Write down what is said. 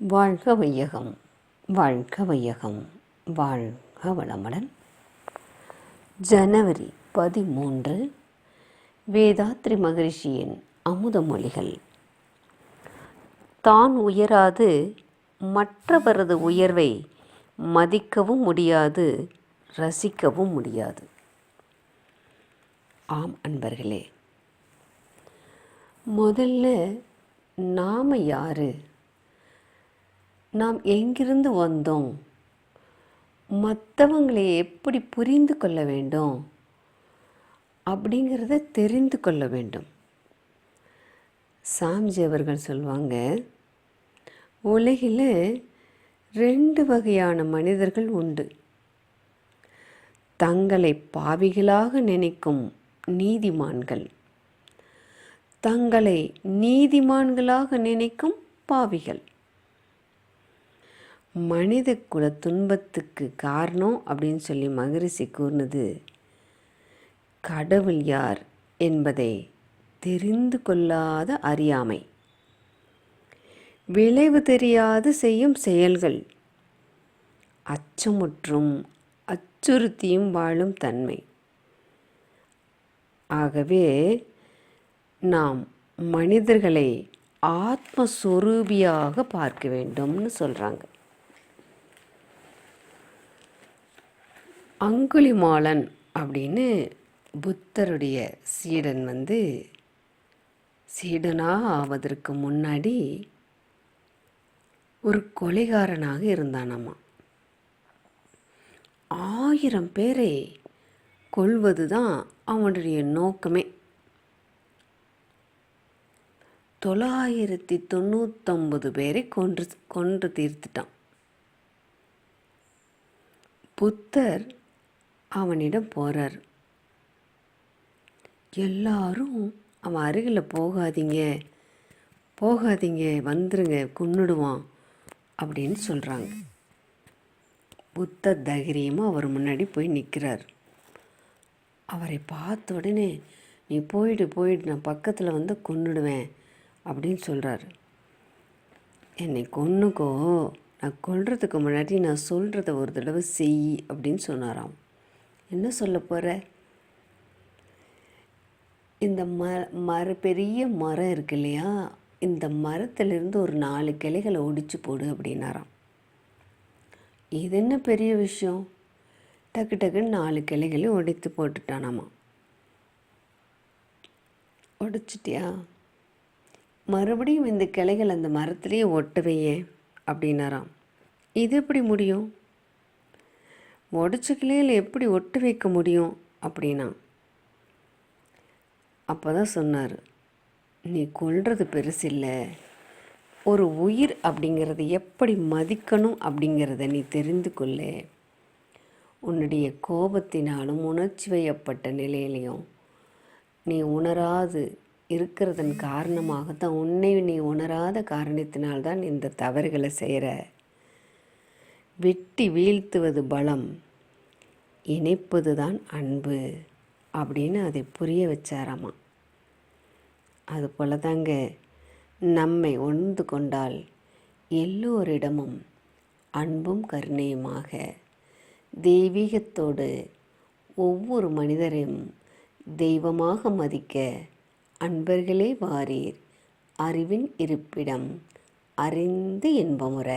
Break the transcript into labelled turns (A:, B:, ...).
A: வாழ்க வையகம் வாழ்க வையகம் வாழ்க வளமுடன். ஜனவரி பதிமூன்று வேதாத்ரி மகரிஷியின் அமுத மொழிகள். தான் உயராது மற்றவரது உயர்வை மதிக்கவும் முடியாது ரசிக்கவும் முடியாது. ஆம் அன்பர்களே முதல்ல நாம் யாரு? நாம் எங்கிருந்து வந்தோம்? மற்றவங்களை எப்படி புரிந்து கொள்ள வேண்டும்? அப்படிங்கிறத தெரிந்து கொள்ள வேண்டும். சாமிஜி அவர்கள் சொல்லுவாங்க உலகில் ரெண்டு வகையான மனிதர்கள் உண்டு. தங்களை பாவிகளாக நினைக்கும் நீதிமான்கள் தங்களை நீதிமான்களாக நினைக்கும் பாவிகள். மனித குல துன்பத்துக்கு காரணம் அப்படின்னு சொல்லி மகரிஷி கூறினது கடவுள் யார் என்பதை தெரிந்து கொள்ளாத அறியாமை. விளைவு தெரியாது செய்யும் செயல்கள். அச்சமுற்றும் அச்சுறுத்தியும் வாழும் தன்மை. ஆகவே நாம் மனிதர்களை ஆத்மஸ்வரூபியாக பார்க்க வேண்டும்னு சொல்கிறாங்க அங்குலிமாலன் அப்படின்னு புத்தருடைய சீடன் வந்து சீடனாக ஆவதற்கு முன்னாடி ஒரு கொலைகாரனாக இருந்தானாமா? ஆயிரம் பேரை கொள்வது தான் அவனுடைய நோக்கமே. தொள்ளாயிரத்தி தொண்ணூத்தொம்பது பேரை கொன்று கொன்று தீர்த்துட்டான். புத்தர் அவனிடம் போகிறார் எல்லாரும் அவன் அருகில் போகாதீங்க. போகாதீங்க வந்துருங்க கொன்னுடுவான் அப்படின்னு சொல்கிறாங்க புத்த தைரியமாக அவர் முன்னாடி போய் நிற்கிறார் அவரை பார்த்த உடனே நீ போயிடு போயிடு நான் பக்கத்தில் வந்து கொன்னுடுவேன் அப்படின்னு சொல்கிறார் என்னை கொன்னுக்கோ நான் கொல்றதுக்கு முன்னாடி நான் சொல்கிறத ஒரு தடவை செய் அப்படின்னு சொன்னாராம். என்ன சொல்ல போகிற இந்த ம மர பெரிய மரம் இருக்கு இல்லையா? இந்த மரத்துலேருந்து ஒரு நாலு கிளைகளை ஒடிச்சு போடு அப்படின்னாராம். இது என்ன பெரிய விஷயம்? டக்கு டக்குன்னு நாலு கிளைகளையும் உடைத்து போட்டுட்டானாமா. உடைச்சிட்டியா மறுபடியும் இந்த கிளைகள் அந்த மரத்துலேயே ஒட்டவையே அப்படின்னாராம். இது எப்படி முடியும்? உடச்ச கிளையில் எப்படி ஒட்டு வைக்க முடியும் அப்படின்னா? அப்போ தான் சொன்னார் நீ கொல்றது பெருசு இல்லை ஒரு உயிர் அப்படிங்கிறத எப்படி மதிக்கணும் அப்படிங்கிறத நீ தெரிந்து கொள்ள. உன்னுடைய கோபத்தினாலும் உணர்ச்சி வயப்பட்ட நிலையிலையும் நீ உணராது இருக்கிறதன் காரணமாக தான் உன்னை நீ உணராத காரணத்தினால்தான் இந்த தவறுகளை செய்கிற வெட்டி வீழ்த்துவது பலம். இணைப்பது தான் அன்பு அப்படின்னு அதை புரிய வச்சாராமா? அதுபோல தாங்க நம்மை உணர்ந்து கொண்டால் எல்லோரிடமும் அன்பும் கருணையுமாக தெய்வீகத்தோடு ஒவ்வொரு மனிதரையும் தெய்வமாக மதிக்க அன்பர்களே வாரீர் அறிவின் இருப்பிடம் அறிந்து இன்பமுற.